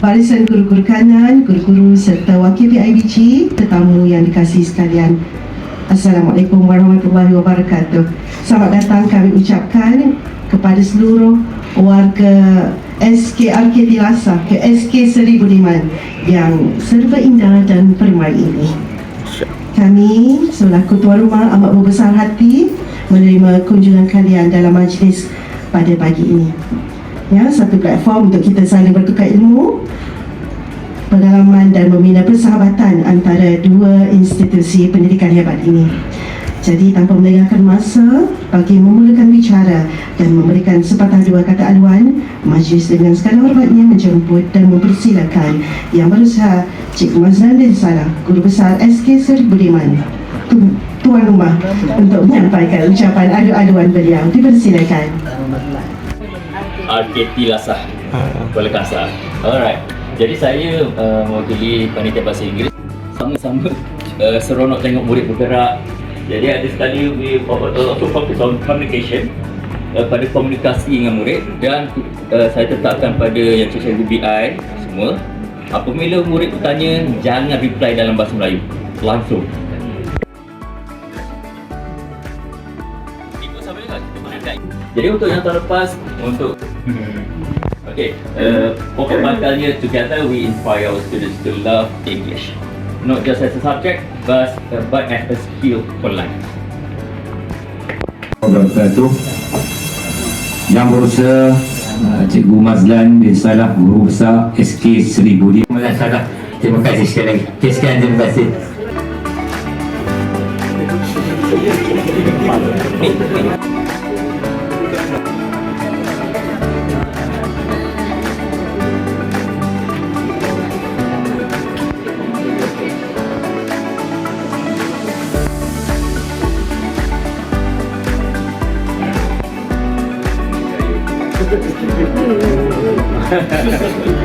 barisan guru-guru kanan, guru-guru serta wakil PIBG, tetamu yang dikasihi sekalian. Assalamualaikum warahmatullahi wabarakatuh. Selamat datang kami ucapkan kepada seluruh warga SKRK Tilasa ke SK Seri Budiman yang serba indah dan permai ini. Kami selaku tuan rumah amat berbesar hati menerima kunjungan kalian dalam majlis pada pagi ini. Ya, satu platform untuk kita saling bertukar ilmu, pengalaman dan membina persahabatan antara dua institusi pendidikan hebat ini. Jadi tanpa melengahkan masa bagi memulakan bicara dan memberikan sepatah dua kata aduan, majlis dengan segala hormatnya menjemput dan mempersilakan Yang Berusaha Cik Mazlan Din Salah, Guru Besar SK Seri Budiman, tu- Tuan Rumah untuk menyampaikan ucapan adu-aduan beliau. Dipersilakan. RKT Lasah Kuala Kasar Alright. Jadi saya uh, mewakili panitia bahasa Inggeris. Sama-sama uh, seronok tengok murid bergerak. Jadi ada sekali we also focus on communication uh, pada komunikasi dengan murid. Dan uh, saya tetapkan pada yang cikgu BI semua. Apabila murid bertanya jangan reply dalam bahasa Melayu. Langsung Jadi untuk yang tahun lepas untuk hmm. okay uh, pokok bakalnya together we inspire our students to love English. Not just as a subject but uh, but as a skill for life. Program saya tu yang berusaha Uh, Cikgu Mazlan bin Salah Guru Besar SK 1000 Terima kasih Terima kasih sekali lagi. Terima kasih Terima kasih. Terima kasih ハハハハ!